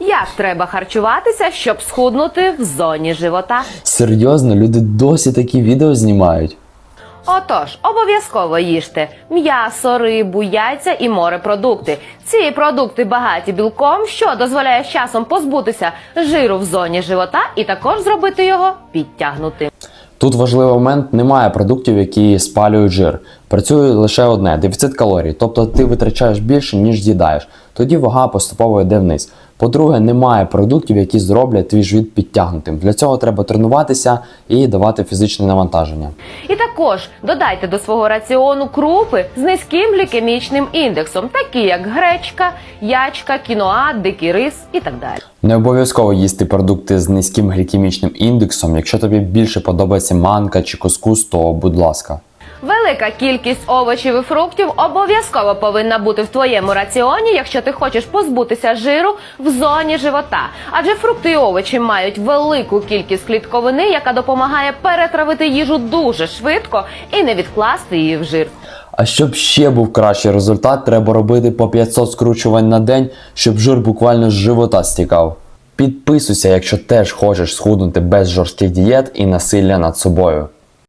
Як треба харчуватися, щоб схуднути в зоні живота? Серйозно, люди досі такі відео знімають. Отож, обов'язково їжте м'ясо, рибу, яйця і морепродукти. Ці продукти багаті білком, що дозволяє з часом позбутися жиру в зоні живота і також зробити його підтягнутим. Тут важливий момент: немає продуктів, які спалюють жир. Працює лише одне дефіцит калорій, тобто ти витрачаєш більше, ніж з'їдаєш. Тоді вага поступово йде вниз. По-друге, немає продуктів, які зроблять твій живіт підтягнутим. Для цього треба тренуватися і давати фізичне навантаження. І також додайте до свого раціону крупи з низьким глікемічним індексом, такі як гречка, ячка, кіноа, дикий рис і так далі. Не обов'язково їсти продукти з низьким глікемічним індексом. Якщо тобі більше подобається манка чи кускус, то будь ласка. Велика кількість овочів і фруктів обов'язково повинна бути в твоєму раціоні, якщо ти хочеш позбутися жиру в зоні живота. Адже фрукти і овочі мають велику кількість клітковини, яка допомагає перетравити їжу дуже швидко і не відкласти її в жир. А щоб ще був кращий результат, треба робити по 500 скручувань на день, щоб жир буквально з живота стікав. Підписуйся, якщо теж хочеш схуднути без жорстких дієт і насилля над собою.